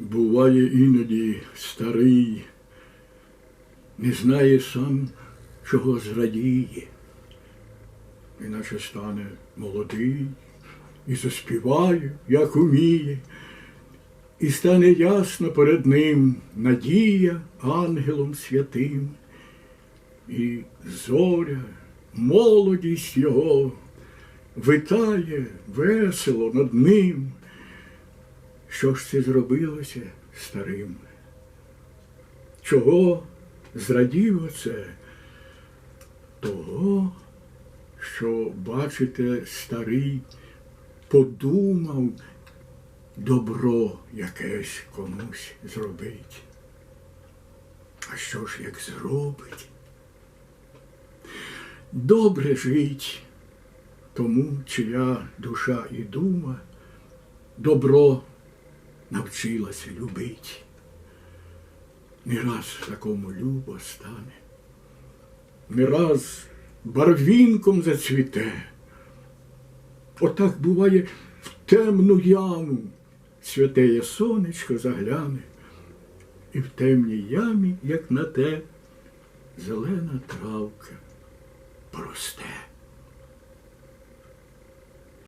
Буває іноді старий, не знає сам, чого зрадіє, іначе стане молодий і заспіває, як уміє, і стане ясно перед ним надія ангелом святим, і зоря, молодість його витає весело над ним. Що ж це зробилося старим? Чого зрадів оце? Того, що, бачите, старий подумав добро якесь комусь зробить. А що ж як зробить? Добре жить тому, чия душа і дума добро навчилася любить. Не раз такому любо стане, не раз барвінком зацвіте. Отак буває в темну яму святеє сонечко загляне, і в темній ямі, як на те, зелена травка поросте.